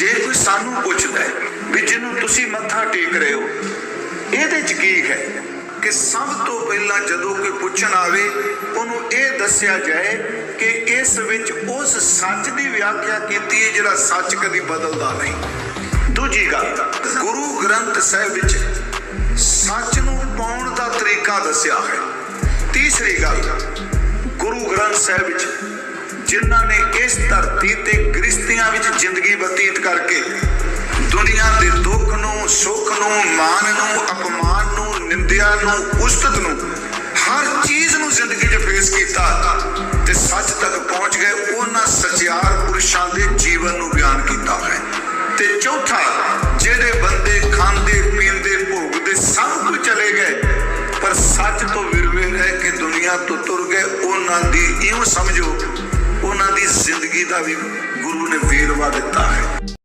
ਜੇ ਕੋਈ ਸਾਨੂੰ ਪੁੱਛਦਾ ਹੈ ਵੀ ਜਿਹਨੂੰ ਤੁਸੀਂ ਮੱਥਾ ਟੇਕ ਰਹੇ ਹੋ, ਇਹਦੇ ਚ ਕੀ ਹੈ ਕਿ ਸਭ ਤੋਂ ਪਹਿਲਾਂ ਜਦੋਂ ਕੋਈ ਪੁੱਛਣ ਆਵੇ, ਉਹਨੂੰ ਇਹ ਦੱਸਿਆ ਜਾਏ ਕਿ ਇਸ ਵਿੱਚ ਉਸ ਸੱਚ ਦੀ ਵਿਆਖਿਆ ਕੀਤੀ ਹੈ ਜਿਹੜਾ ਸੱਚ ਕਦੀ ਬਦਲਦਾ ਨਹੀਂ। ਦੂਜੀ ਗੱਲ, ਗੁਰੂ ਗ੍ਰੰਥ ਸਾਹਿਬ ਵਿੱਚ ਸੱਚ ਨੂੰ ਪਾਉਣ ਦਾ ਤਰੀਕਾ ਦੱਸਿਆ ਹੈ। ਤੀਸਰੀ ਗੱਲ, ਗੁਰੂ ਗ੍ਰੰਥ ਸਾਹਿਬ ਵਿੱਚ ਜਿਨ੍ਹਾਂ ਨੇ ਇਸ ਧਰਤੀ ਤੇ ਗ੍ਰਸਤੀਆਂ ਵਿੱਚ ਜ਼ਿੰਦਗੀ ਬਤੀਤ ਕਰਕੇ ਦੁਨੀਆ ਦੇ ਦੁੱਖ ਨੂੰ, ਸੁੱਖ ਨੂੰ ਮਾਨ ਨੂੰ, ਅਪਮਾਨ ਨੂੰ, ਨਿੰਦਿਆ ਨੂੰ, ਉਸਤਤ ਨੂੰ, ਹਰ ਚੀਜ਼ ਨੂੰ ਜ਼ਿੰਦਗੀ 'ਚ ਫੇਸ ਕੀਤਾ ਤੇ ਸੱਚ ਤੱਕ ਪਹੁੰਚ ਗਏ। ਉਹਨਾਂ ਸਚਿਆਰ ਪੁਰਸ਼ਾਂ ਦੇ ਜੀਵਨ ਨੂੰ ਬਿਆਨ ਕੀਤਾ ਹੈ। ਤੇ ਚੌਥਾ, ਜਿਹੜੇ ਬੰਦੇ ਖਾਂਦੇ, ਪੀਂਦੇ, ਭੋਗਦੇ ਸਭ ਕੁਝ ਚਲੇ ਗਏ, ਪਰ ਸੱਚ ਤੋਂ ਵਿਰਵੇ ਰਹਿ ਕੇ ਦੁਨੀਆ ਤੋਂ ਤੁਰ ਗਏ। ਉਹਨਾਂ ਦੀ ਇਉਂ ਸਮਝੋ ਜ਼ਿੰਦਗੀ ਦਾ ਵੀ ਗੁਰੂ ਨੇ ਵੇਰਵਾ ਦਿੱਤਾ ਹੈ।